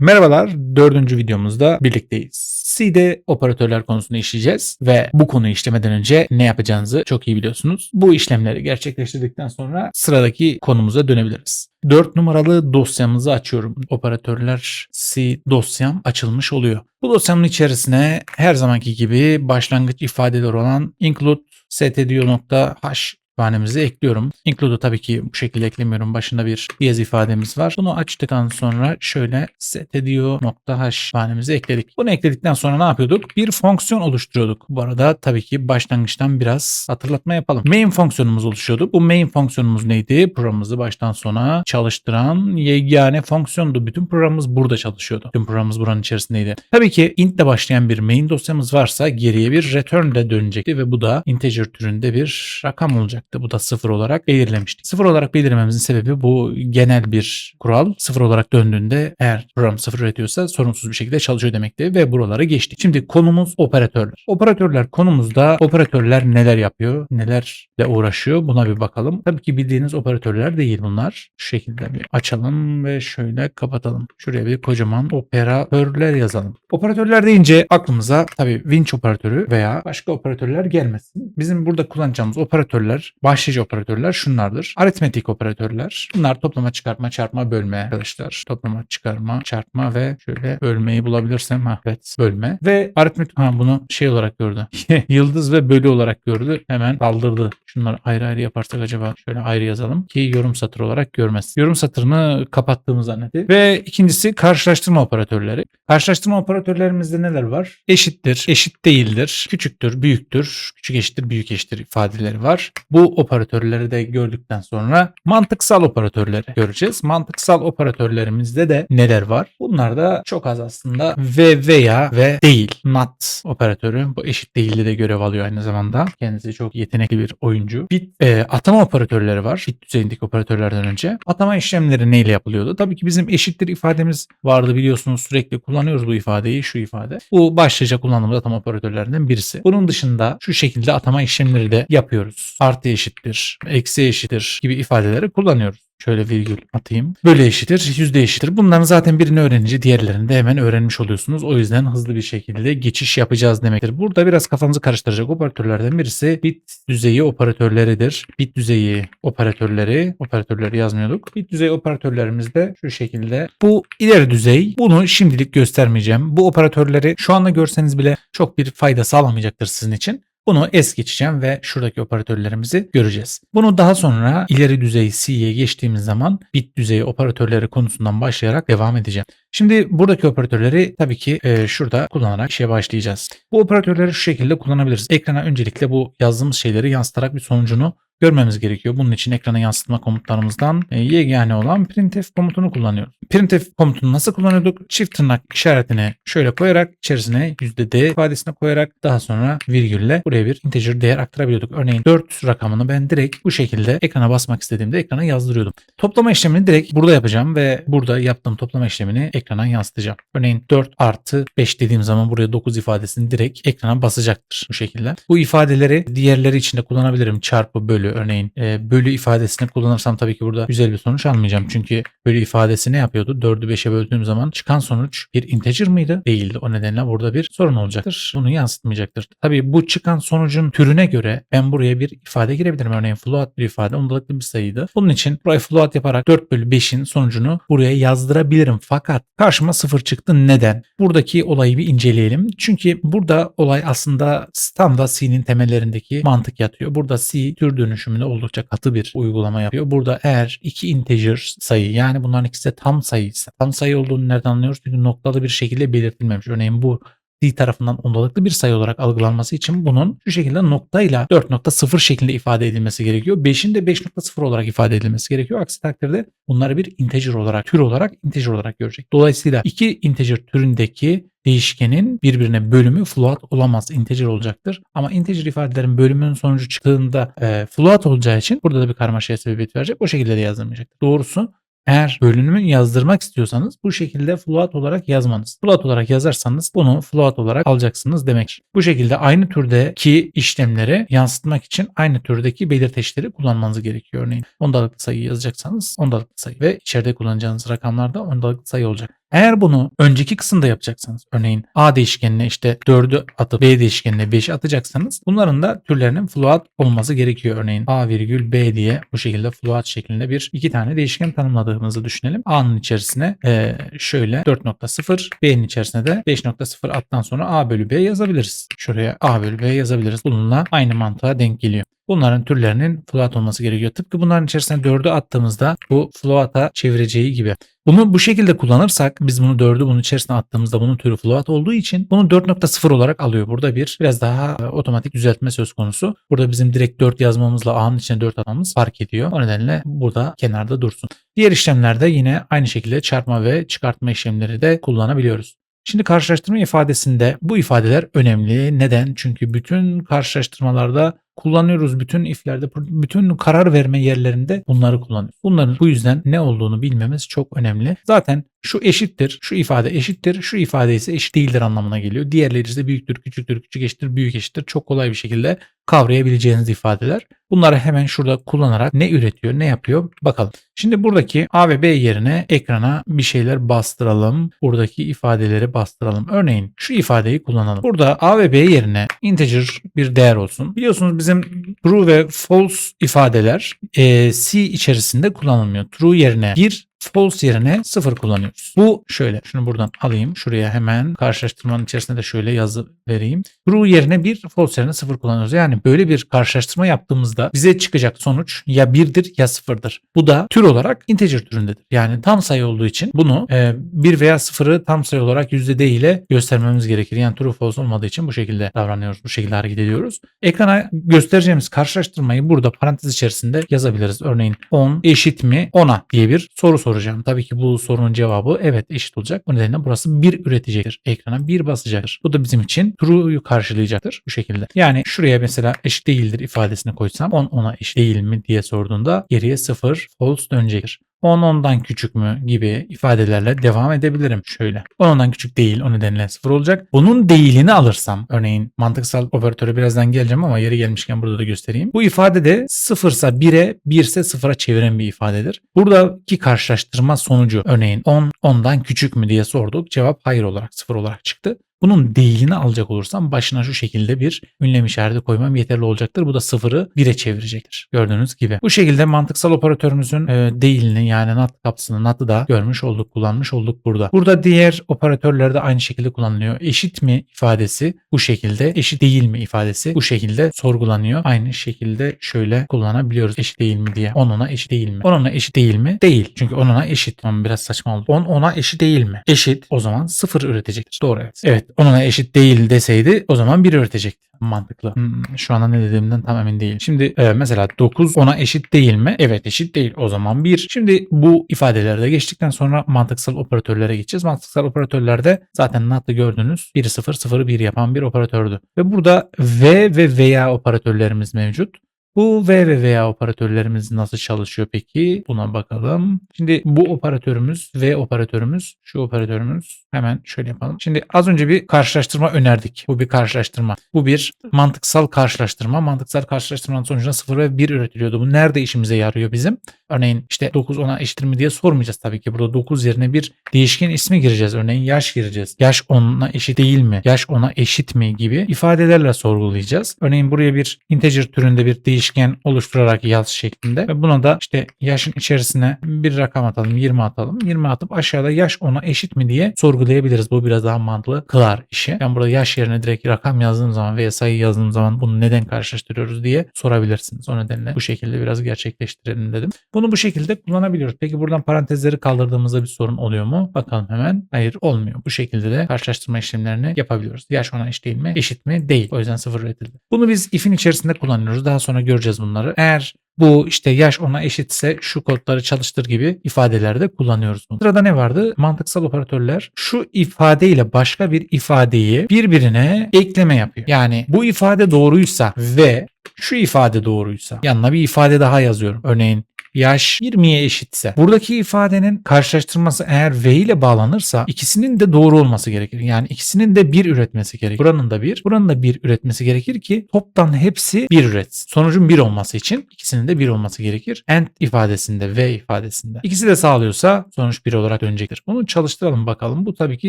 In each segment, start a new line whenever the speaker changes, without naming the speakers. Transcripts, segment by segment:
Merhabalar, dördüncü videomuzda birlikteyiz. C'de operatörler konusunu işleyeceğiz ve bu konuyu işlemeden önce ne yapacağınızı çok iyi biliyorsunuz. Bu işlemleri gerçekleştirdikten sonra sıradaki konumuza dönebiliriz. 4 numaralı dosyamızı açıyorum. Operatörler C dosyam açılmış oluyor. Bu dosyamın içerisine her zamanki gibi başlangıç ifadeler olan include stdio.h kütüphanemize ekliyorum. Include'u tabii ki bu şekilde eklemiyorum. Başında bir diyez ifademiz var. Bunu açtıktan sonra şöyle setediyor.h kütüphanemize ekledik. Bunu ekledikten sonra ne yapıyorduk? Bir fonksiyon oluşturuyorduk. Bu arada tabii ki başlangıçtan biraz hatırlatma yapalım. Main fonksiyonumuz oluşuyordu. Bu main fonksiyonumuz neydi? Programımızı baştan sona çalıştıran yegane fonksiyondu. Bütün programımız burada çalışıyordu. Bütün programımız buranın içerisindeydi. Tabii ki int başlayan bir main dosyamız varsa geriye bir return de dönecekti ve bu da integer türünde bir rakam olacak olacaktı. Bu da sıfır olarak belirlemiştik. Sıfır olarak belirlememizin sebebi bu genel bir kural. Sıfır olarak döndüğünde eğer program sıfır üretiyorsa sorunsuz bir şekilde çalışıyor demekti ve buralara geçtik. Şimdi konumuz operatörler. Operatörler konumuzda operatörler neler yapıyor, nelerle uğraşıyor buna bir bakalım. Tabii ki bildiğiniz operatörler değil bunlar. Şu şekilde bir açalım ve şöyle kapatalım. Şuraya bir kocaman operatörler yazalım. Operatörler deyince aklımıza tabii winch operatörü veya başka operatörler gelmesin. Bizim burada kullanacağımız operatörler başlıca operatörler şunlardır. Aritmetik operatörler. Bunlar toplama, çıkartma, çarpma, bölme arkadaşlar. Toplama, çıkarma, çarpma ve şöyle bölmeyi bulabilirsem ha evet bölme. Ve aritmetik ha bunu şey olarak gördü. Yıldız ve bölü olarak gördü. Hemen kaldırdı. Şunları ayrı ayrı yaparsak acaba şöyle ayrı yazalım ki yorum satır olarak görmez. Yorum satırını kapattığımı zannetti. Ve ikincisi karşılaştırma operatörleri. Karşılaştırma operatörlerimizde neler var? Eşittir, eşit değildir, küçüktür, büyüktür, küçük eşittir, büyük eşittir ifadeleri var. Bu operatörleri de gördükten sonra mantıksal operatörleri göreceğiz. Mantıksal operatörlerimizde de neler var? Bunlar da çok az aslında ve veya ve değil. Not operatörü bu eşit değilde de görev alıyor aynı zamanda. Kendisi çok yetenekli bir oyuncu. Bit e, atama operatörleri var. Bit düzeyindeki operatörlerden önce. Atama işlemleri neyle yapılıyordu? Tabii ki bizim eşittir ifademiz vardı biliyorsunuz sürekli kullanıyoruz bu ifadeyi şu ifade. Bu başlıca kullandığımız atama operatörlerinden birisi. Bunun dışında şu şekilde atama işlemleri de yapıyoruz. Artı eşittir, eksi eşittir gibi ifadeleri kullanıyoruz. Şöyle virgül atayım. Böyle eşittir, yüzde eşittir. Bunların zaten birini öğrenince diğerlerini de hemen öğrenmiş oluyorsunuz. O yüzden hızlı bir şekilde geçiş yapacağız demektir. Burada biraz kafanızı karıştıracak operatörlerden birisi bit düzeyi operatörleridir. Bit düzeyi operatörleri, operatörleri yazmıyorduk. Bit düzeyi operatörlerimiz de şu şekilde. Bu ileri düzey. Bunu şimdilik göstermeyeceğim. Bu operatörleri şu anda görseniz bile çok bir fayda sağlamayacaktır sizin için. Bunu es geçeceğim ve şuradaki operatörlerimizi göreceğiz. Bunu daha sonra ileri düzey C'ye geçtiğimiz zaman bit düzeyi operatörleri konusundan başlayarak devam edeceğim. Şimdi buradaki operatörleri tabii ki e, şurada kullanarak işe başlayacağız. Bu operatörleri şu şekilde kullanabiliriz. Ekrana öncelikle bu yazdığımız şeyleri yansıtarak bir sonucunu görmemiz gerekiyor. Bunun için ekrana yansıtma komutlarımızdan e, yegane olan printf komutunu kullanıyoruz. Printf komutunu nasıl kullanıyorduk? Çift tırnak işaretini şöyle koyarak içerisine %d ifadesini koyarak daha sonra virgülle buraya bir integer değer aktarabiliyorduk. Örneğin 4 rakamını ben direkt bu şekilde ekrana basmak istediğimde ekrana yazdırıyordum. Toplama işlemini direkt burada yapacağım ve burada yaptığım toplama işlemini ekrana yansıtacağım. Örneğin 4 artı 5 dediğim zaman buraya 9 ifadesini direkt ekrana basacaktır bu şekilde. Bu ifadeleri diğerleri içinde kullanabilirim. Çarpı, bölü örneğin e, bölü ifadesini kullanırsam tabii ki burada güzel bir sonuç almayacağım. Çünkü bölü ifadesi ne yapıyordu? 4'ü 5'e böldüğüm zaman çıkan sonuç bir integer mıydı? Değildi. O nedenle burada bir sorun olacaktır. Bunu yansıtmayacaktır. Tabii bu çıkan sonucun türüne göre ben buraya bir ifade girebilirim. Örneğin float bir ifade ondalıklı bir sayıydı. Bunun için burayı float yaparak 4 bölü 5'in sonucunu buraya yazdırabilirim. Fakat karşıma 0 çıktı. Neden? Buradaki olayı bir inceleyelim. Çünkü burada olay aslında tam da C'nin temellerindeki mantık yatıyor. Burada C tür dönüşümünde oldukça katı bir uygulama yapıyor. Burada eğer iki integer sayı yani bunların ikisi de tam sayı ise tam sayı olduğunu nereden anlıyoruz? Çünkü noktalı bir şekilde belirtilmemiş. Örneğin bu D tarafından ondalıklı bir sayı olarak algılanması için bunun şu şekilde noktayla 4.0 şeklinde ifade edilmesi gerekiyor. 5'in de 5.0 olarak ifade edilmesi gerekiyor. Aksi takdirde bunları bir integer olarak, tür olarak, integer olarak görecek. Dolayısıyla iki integer türündeki değişkenin birbirine bölümü float olamaz. Integer olacaktır. Ama integer ifadelerin bölümünün sonucu çıktığında e, float olacağı için burada da bir karmaşaya sebebiyet verecek. O şekilde de yazdırmayacaktır. Doğrusu eğer bölünümü yazdırmak istiyorsanız bu şekilde float olarak yazmanız. Float olarak yazarsanız bunu float olarak alacaksınız demek. Bu şekilde aynı türdeki işlemleri yansıtmak için aynı türdeki belirteçleri kullanmanız gerekiyor. Örneğin ondalıklı sayı yazacaksanız ondalıklı sayı ve içeride kullanacağınız rakamlar da ondalıklı sayı olacak. Eğer bunu önceki kısımda yapacaksanız örneğin A değişkenine işte 4'ü atıp B değişkenine 5'i atacaksanız bunların da türlerinin float olması gerekiyor. Örneğin A virgül B diye bu şekilde float şeklinde bir iki tane değişken tanımladığımızı düşünelim. A'nın içerisine e, şöyle 4.0 B'nin içerisine de 5.0 attan sonra A bölü B yazabiliriz. Şuraya A bölü B yazabiliriz. Bununla aynı mantığa denk geliyor. Bunların türlerinin float olması gerekiyor. Tıpkı bunların içerisine 4'ü attığımızda bu float'a çevireceği gibi. Bunu bu şekilde kullanırsak biz bunu 4'ü bunun içerisine attığımızda bunun türü float olduğu için bunu 4.0 olarak alıyor. Burada bir biraz daha e, otomatik düzeltme söz konusu. Burada bizim direkt 4 yazmamızla A'nın içine 4 atmamız fark ediyor. O nedenle burada kenarda dursun. Diğer işlemlerde yine aynı şekilde çarpma ve çıkartma işlemleri de kullanabiliyoruz. Şimdi karşılaştırma ifadesinde bu ifadeler önemli. Neden? Çünkü bütün karşılaştırmalarda kullanıyoruz. Bütün iflerde, bütün karar verme yerlerinde bunları kullanıyoruz. Bunların bu yüzden ne olduğunu bilmemiz çok önemli. Zaten şu eşittir, şu ifade eşittir, şu ifade ise eşit değildir anlamına geliyor. Diğerleri ise büyüktür, küçüktür, küçük eşittir, büyük eşittir. Çok kolay bir şekilde kavrayabileceğiniz ifadeler. Bunları hemen şurada kullanarak ne üretiyor, ne yapıyor bakalım. Şimdi buradaki A ve B yerine ekrana bir şeyler bastıralım. Buradaki ifadeleri bastıralım. Örneğin şu ifadeyi kullanalım. Burada A ve B yerine integer bir değer olsun. Biliyorsunuz bizim true ve false ifadeler e, C içerisinde kullanılmıyor. True yerine 1 false yerine 0 kullanıyoruz. Bu şöyle şunu buradan alayım. Şuraya hemen karşılaştırmanın içerisinde de şöyle yazı vereyim. True yerine 1 false yerine 0 kullanıyoruz. Yani böyle bir karşılaştırma yaptığımızda bize çıkacak sonuç ya 1'dir ya 0'dır. Bu da tür olarak integer türündedir. Yani tam sayı olduğu için bunu e, 1 veya 0'ı tam sayı olarak yüzde ile göstermemiz gerekir. Yani true false olmadığı için bu şekilde davranıyoruz. Bu şekilde hareket ediyoruz. Ekrana göstereceğimiz karşılaştırmayı burada parantez içerisinde yazabiliriz. Örneğin 10 eşit mi 10'a diye bir soru soracağım. Tabii ki bu sorunun cevabı evet eşit olacak. Bu nedenle burası 1 üretecektir. Ekrana 1 basacaktır. Bu da bizim için true'yu karşılayacaktır bu şekilde. Yani şuraya mesela eşit değildir ifadesini koysam 10 10'a eşit değil mi diye sorduğunda geriye 0 false dönecektir. 10 ondan küçük mü gibi ifadelerle devam edebilirim. Şöyle 10 ondan küçük değil o nedenle 0 olacak. Bunun değilini alırsam örneğin mantıksal operatöre birazdan geleceğim ama yeri gelmişken burada da göstereyim. Bu ifade de 0 ise 1'e 1 ise 0'a çeviren bir ifadedir. Buradaki karşılaştırma sonucu örneğin 10 10'dan küçük mü diye sorduk. Cevap hayır olarak 0 olarak çıktı. Bunun değilini alacak olursam başına şu şekilde bir ünlem işareti koymam yeterli olacaktır. Bu da sıfırı 1'e çevirecektir. Gördüğünüz gibi. Bu şekilde mantıksal operatörümüzün e, değilini yani not kapsını not'ı da görmüş olduk, kullanmış olduk burada. Burada diğer operatörler de aynı şekilde kullanılıyor. Eşit mi ifadesi bu şekilde, eşit değil mi ifadesi bu şekilde sorgulanıyor. Aynı şekilde şöyle kullanabiliyoruz. Eşit değil mi diye. 10 ona eşit değil mi? 10 ona eşit değil mi? Değil. Çünkü 10 ona eşit. Ama biraz saçma oldu. 10 ona eşit değil mi? Eşit. O zaman 0 üretecektir. Doğru evet. Evet onuna eşit değil deseydi o zaman 1 üretecekti. Mantıklı. Hmm, şu anda ne dediğimden tam emin değilim. Şimdi e, mesela 9 ona eşit değil mi? Evet eşit değil. O zaman 1. Şimdi bu ifadelerde geçtikten sonra mantıksal operatörlere geçeceğiz. Mantıksal operatörlerde zaten NAT'ı gördünüz. 1'i 0, 0'ı 1 yapan bir operatördü. Ve burada V ve veya operatörlerimiz mevcut. Bu V ve operatörlerimiz nasıl çalışıyor peki? Buna bakalım. Şimdi bu operatörümüz V operatörümüz, şu operatörümüz hemen şöyle yapalım. Şimdi az önce bir karşılaştırma önerdik. Bu bir karşılaştırma. Bu bir mantıksal karşılaştırma. Mantıksal karşılaştırmanın sonucunda 0 ve 1 üretiliyordu. Bu nerede işimize yarıyor bizim? Örneğin işte 9 ona eşittir mi diye sormayacağız tabii ki. Burada 9 yerine bir değişken ismi gireceğiz. Örneğin yaş gireceğiz. Yaş 10'a eşit değil mi? Yaş 10'a eşit mi gibi ifadelerle sorgulayacağız. Örneğin buraya bir integer türünde bir değişken oluşturarak yaz şeklinde ve buna da işte yaşın içerisine bir rakam atalım 20 atalım. 20 atıp aşağıda yaş 10'a eşit mi diye sorgulayabiliriz. Bu biraz daha mantıklı kılar işi. Ben burada yaş yerine direkt rakam yazdığım zaman veya sayı yazdığım zaman bunu neden karşılaştırıyoruz diye sorabilirsiniz. O nedenle bu şekilde biraz gerçekleştirelim dedim. Bunu bu şekilde kullanabiliyoruz. Peki buradan parantezleri kaldırdığımızda bir sorun oluyor mu? Bakalım hemen. Hayır olmuyor. Bu şekilde de karşılaştırma işlemlerini yapabiliyoruz. Yaş ona eşit değil mi? Eşit mi? Değil. O yüzden sıfır üretildi. Bunu biz if'in içerisinde kullanıyoruz. Daha sonra göreceğiz bunları. Eğer bu işte yaş ona eşitse şu kodları çalıştır gibi ifadelerde kullanıyoruz bunu. Sırada ne vardı? Mantıksal operatörler şu ifadeyle başka bir ifadeyi birbirine ekleme yapıyor. Yani bu ifade doğruysa ve şu ifade doğruysa yanına bir ifade daha yazıyorum. Örneğin yaş 20'ye eşitse buradaki ifadenin karşılaştırması eğer V ile bağlanırsa ikisinin de doğru olması gerekir. Yani ikisinin de bir üretmesi gerekir. Buranın da bir, buranın da bir üretmesi gerekir ki toptan hepsi bir üretsin. Sonucun bir olması için ikisinin de bir olması gerekir. AND ifadesinde, V ifadesinde. İkisi de sağlıyorsa sonuç bir olarak dönecektir. Bunu çalıştıralım bakalım. Bu tabii ki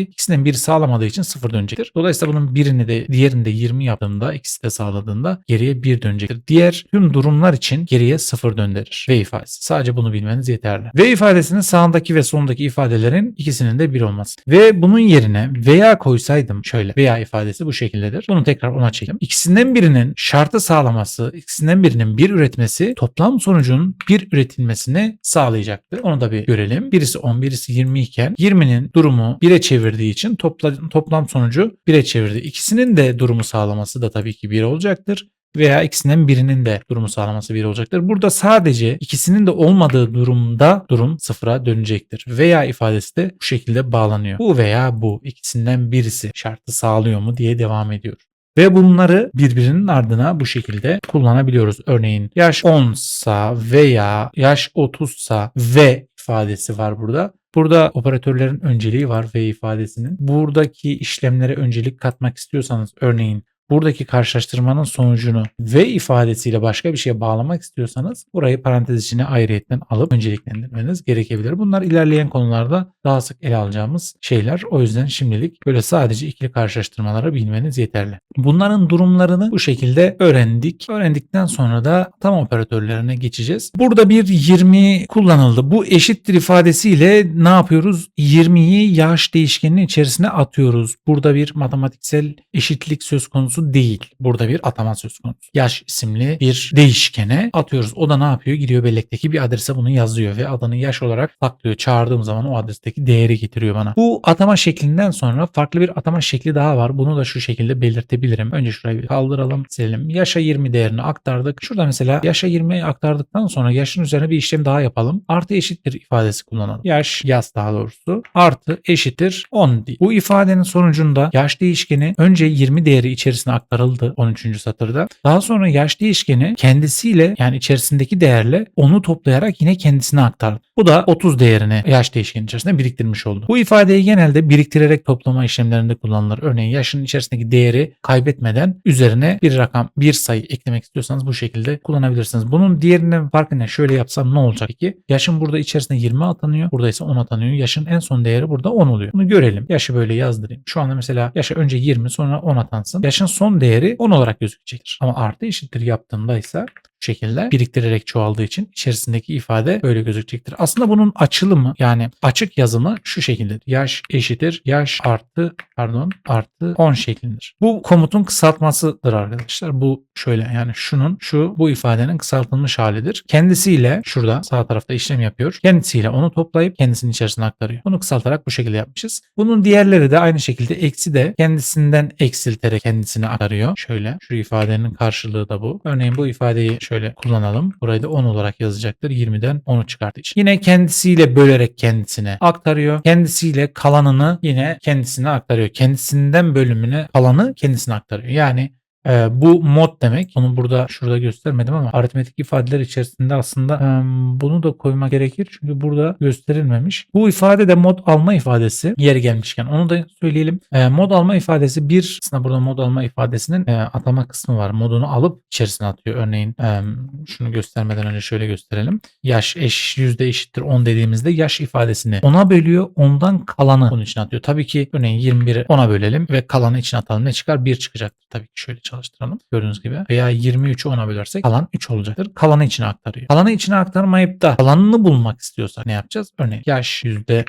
ikisinden biri sağlamadığı için sıfır dönecektir. Dolayısıyla bunun birini de diğerini de 20 yaptığında ikisi de sağladığında geriye bir dönecektir. Diğer tüm durumlar için geriye sıfır döndürür. V ifadesi. Sadece bunu bilmeniz yeterli. V ifadesinin sağındaki ve solundaki ifadelerin ikisinin de bir olması. Ve bunun yerine veya koysaydım şöyle veya ifadesi bu şekildedir. Bunu tekrar ona çekeyim. İkisinden birinin şartı sağlaması, ikisinden birinin bir üretmesi toplam sonucun bir üretilmesini sağlayacaktı. Onu da bir görelim. Birisi 10, birisi 20 iken 20'nin durumu 1'e çevirdiği için topla, toplam sonucu 1'e çevirdi. İkisinin de durumu sağlaması da tabii ki 1 olacaktır veya ikisinden birinin de durumu sağlaması 1 olacaktır. Burada sadece ikisinin de olmadığı durumda durum sıfıra dönecektir. Veya ifadesi de bu şekilde bağlanıyor. Bu veya bu ikisinden birisi şartı sağlıyor mu diye devam ediyor. Ve bunları birbirinin ardına bu şekilde kullanabiliyoruz. Örneğin yaş 10 sa veya yaş 30 sa ve ifadesi var burada. Burada operatörlerin önceliği var V ifadesinin. Buradaki işlemlere öncelik katmak istiyorsanız örneğin buradaki karşılaştırmanın sonucunu V ifadesiyle başka bir şeye bağlamak istiyorsanız burayı parantez içine ayrıyetten alıp önceliklendirmeniz gerekebilir. Bunlar ilerleyen konularda daha sık ele alacağımız şeyler. O yüzden şimdilik böyle sadece ikili karşılaştırmaları bilmeniz yeterli. Bunların durumlarını bu şekilde öğrendik. Öğrendikten sonra da tam operatörlerine geçeceğiz. Burada bir 20 kullanıldı. Bu eşittir ifadesiyle ne yapıyoruz? 20'yi yaş değişkeninin içerisine atıyoruz. Burada bir matematiksel eşitlik söz konusu değil. Burada bir atama söz konusu. Yaş isimli bir değişkene atıyoruz. O da ne yapıyor? Gidiyor bellekteki bir adrese bunu yazıyor ve adını yaş olarak saklıyor. Çağırdığım zaman o adresteki değeri getiriyor bana. Bu atama şeklinden sonra farklı bir atama şekli daha var. Bunu da şu şekilde belirtebilirim. Önce şurayı bir kaldıralım, silelim. Yaşa 20 değerini aktardık. Şurada mesela yaşa 20'yi aktardıktan sonra yaşın üzerine bir işlem daha yapalım. Artı eşittir ifadesi kullanalım. Yaş yaz daha doğrusu. Artı eşittir 10 değil. Bu ifadenin sonucunda yaş değişkeni önce 20 değeri içerisine aktarıldı 13. satırda. Daha sonra yaş değişkeni kendisiyle yani içerisindeki değerle onu toplayarak yine kendisine aktardı. Bu da 30 değerini yaş değişkeni içerisinde biriktirmiş oldu. Bu ifadeyi genelde biriktirerek toplama işlemlerinde kullanılır. Örneğin yaşın içerisindeki değeri kaybetmeden üzerine bir rakam, bir sayı eklemek istiyorsanız bu şekilde kullanabilirsiniz. Bunun diğerinin farkı ne? Şöyle yapsam ne olacak peki? Yaşın burada içerisinde 20 atanıyor. Burada ise 10 atanıyor. Yaşın en son değeri burada 10 oluyor. Bunu görelim. Yaşı böyle yazdırayım. Şu anda mesela yaşa önce 20 sonra 10 atansın. Yaşın son değeri 10 olarak gözükecektir. Ama artı eşittir yaptığımda ise şekilde biriktirerek çoğaldığı için içerisindeki ifade böyle gözükecektir. Aslında bunun açılımı yani açık yazımı şu şekildedir. Yaş eşittir yaş artı pardon artı 10 şeklindedir. Bu komutun kısaltmasıdır arkadaşlar. Bu şöyle yani şunun şu bu ifadenin kısaltılmış halidir. Kendisiyle şurada sağ tarafta işlem yapıyor. Kendisiyle onu toplayıp kendisinin içerisine aktarıyor. Bunu kısaltarak bu şekilde yapmışız. Bunun diğerleri de aynı şekilde eksi de kendisinden eksilterek kendisine aktarıyor. Şöyle şu ifadenin karşılığı da bu. Örneğin bu ifadeyi şöyle kullanalım. Burayı da 10 olarak yazacaktır. 20'den 10'u çıkarttığı için. Yine kendisiyle bölerek kendisine aktarıyor. Kendisiyle kalanını yine kendisine aktarıyor. Kendisinden bölümüne kalanı kendisine aktarıyor. Yani ee, bu mod demek. Onu burada şurada göstermedim ama aritmetik ifadeler içerisinde aslında e, bunu da koymak gerekir. Çünkü burada gösterilmemiş. Bu ifade de mod alma ifadesi. Yeri gelmişken onu da söyleyelim. E, mod alma ifadesi bir aslında burada mod alma ifadesinin e, atama kısmı var. Modunu alıp içerisine atıyor. Örneğin e, şunu göstermeden önce şöyle gösterelim. Yaş eş yüzde eşittir 10 dediğimizde yaş ifadesini 10'a bölüyor. Ondan kalanı bunun için atıyor. Tabii ki örneğin 21'i 10'a bölelim ve kalanı için atalım. Ne çıkar? 1 çıkacaktır. Tabii ki şöyle çalıştıralım. Gördüğünüz gibi. Veya 23'ü 10'a bölersek kalan 3 olacaktır. Kalanı içine aktarıyor. Kalanı içine aktarmayıp da kalanını bulmak istiyorsak ne yapacağız? Örneğin yaş yüzde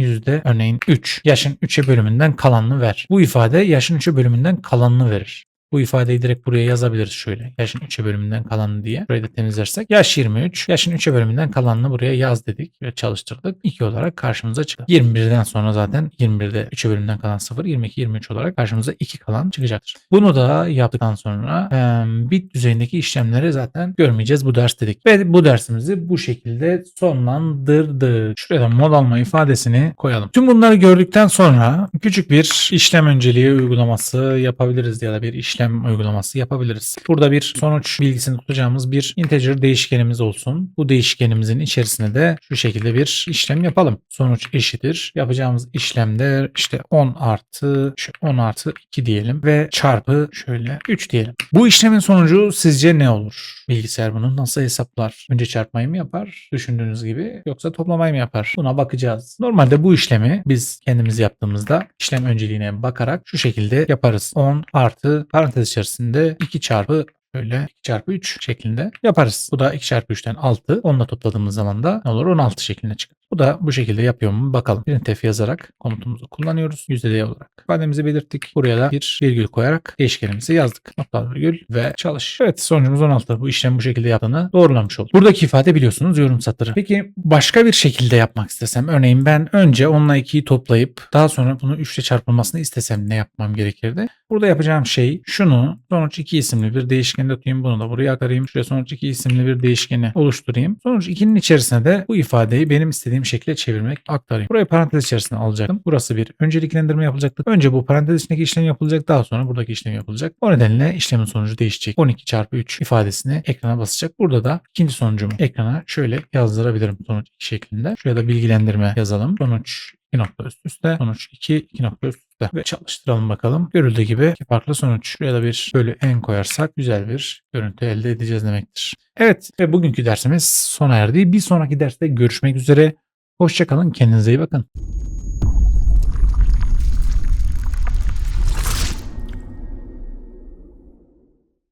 yüzde örneğin 3. Yaşın 3'e bölümünden kalanını ver. Bu ifade yaşın 3'e bölümünden kalanını verir. Bu ifadeyi direkt buraya yazabiliriz şöyle. Yaşın 3'e bölümünden kalanını diye. Burayı da temizlersek. Yaş 23. Yaşın 3'e bölümünden kalanını buraya yaz dedik ve çalıştırdık. 2 olarak karşımıza çıktı. 21'den sonra zaten 21'de 3'e bölümünden kalan 0, 22, 23 olarak karşımıza 2 kalan çıkacaktır. Bunu da yaptıktan sonra e, bit düzeyindeki işlemleri zaten görmeyeceğiz bu ders dedik. Ve bu dersimizi bu şekilde sonlandırdık. Şuraya da mod alma ifadesini koyalım. Tüm bunları gördükten sonra küçük bir işlem önceliği uygulaması yapabiliriz ya da bir işlem işlem uygulaması yapabiliriz. Burada bir sonuç bilgisini tutacağımız bir integer değişkenimiz olsun. Bu değişkenimizin içerisine de şu şekilde bir işlem yapalım. Sonuç eşittir. Yapacağımız işlemde işte 10 artı şu 10 artı 2 diyelim ve çarpı şöyle 3 diyelim. Bu işlemin sonucu sizce ne olur? Bilgisayar bunu nasıl hesaplar? Önce çarpmayı mı yapar? Düşündüğünüz gibi yoksa toplamayı mı yapar? Buna bakacağız. Normalde bu işlemi biz kendimiz yaptığımızda işlem önceliğine bakarak şu şekilde yaparız. 10 artı parantez içerisinde 2 çarpı Böyle 2 çarpı 3 şeklinde yaparız. Bu da 2 çarpı 3'ten 6. Onunla topladığımız zaman da ne olur? 16 şeklinde çıkar. Bu da bu şekilde yapıyor mu bakalım. Printf yazarak komutumuzu kullanıyoruz. %D olarak. Ifademizi belirttik. Buraya da bir virgül koyarak değişkenimizi yazdık. Nokta virgül ve çalış. Evet sonucumuz 16. Bu işlem bu şekilde yaptığını doğrulamış olduk. Buradaki ifade biliyorsunuz yorum satırı. Peki başka bir şekilde yapmak istesem örneğin ben önce onunla 2'yi toplayıp daha sonra bunu 3 ile çarpılmasını istesem ne yapmam gerekirdi? Burada yapacağım şey şunu sonuç 2 isimli bir değişkeni tutayım. Bunu da buraya aktarayım. Şuraya sonuç 2 isimli bir değişkeni oluşturayım. Sonuç 2'nin içerisine de bu ifadeyi benim istediğim şekilde çevirmek aktarayım. Burayı parantez içerisine alacaktım. Burası bir önceliklendirme yapılacaktı. Önce bu parantez içindeki işlem yapılacak. Daha sonra buradaki işlem yapılacak. O nedenle işlemin sonucu değişecek. 12 çarpı 3 ifadesini ekrana basacak. Burada da ikinci sonucumu ekrana şöyle yazdırabilirim sonuç 2 şeklinde. Şuraya da bilgilendirme yazalım. Sonuç 2 nokta üst üste. Sonuç 2, 2 nokta üst üste. Ve çalıştıralım bakalım. Görüldüğü gibi iki farklı sonuç. Şuraya da bir bölü n koyarsak güzel bir görüntü elde edeceğiz demektir. Evet ve bugünkü dersimiz sona erdi. Bir sonraki derste görüşmek üzere. Hoşçakalın. Kendinize iyi bakın.